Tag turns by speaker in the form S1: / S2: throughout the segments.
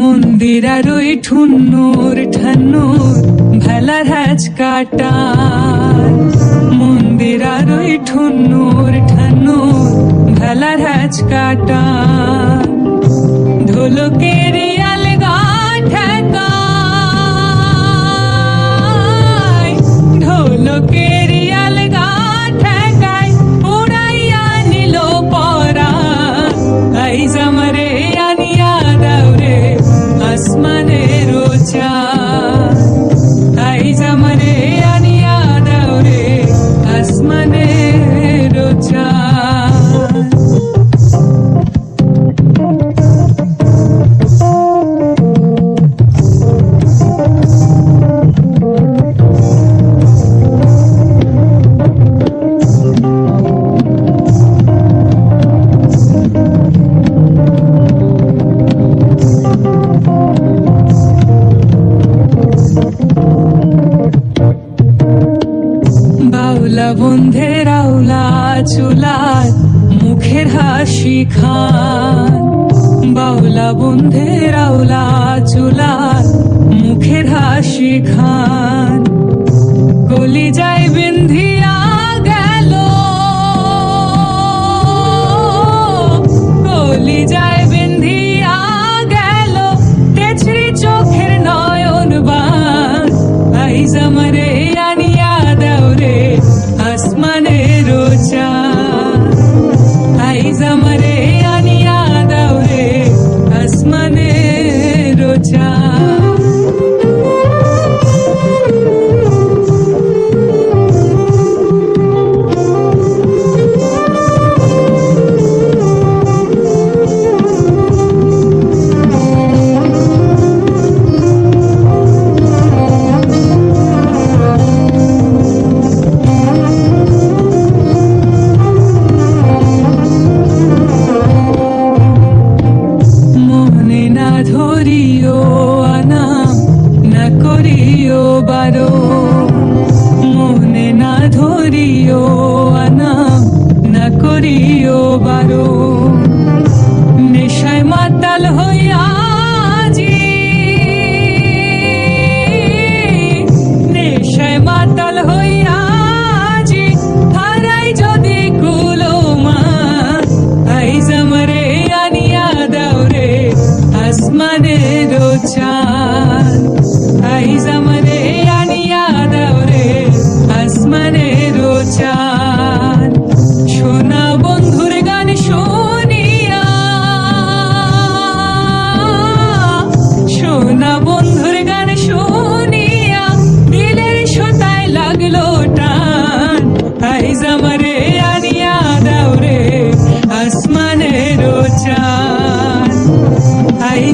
S1: মন্দির আর ওই ঠুন্নুর ঠান্নুর ভেলার হাজ কাটা মন্দির আর ওই ঠুন্নুর ঠান্নুর ভেলার হাজ কাটা বন্ধের আউলা চুলার মুখের হাসি খান। বাউলা বন্ধের রাউলা চুলার মুখের হাসি খান। কলি যায় বিন্ধিয়া গেল। যায় চোখের নয়ন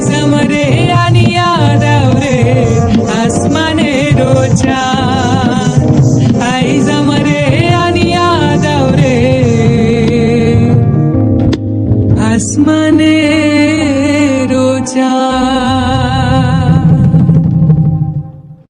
S1: समरे यानी याद आवे आसमाने रोजा आई समरे यानी याद आवे। रोजा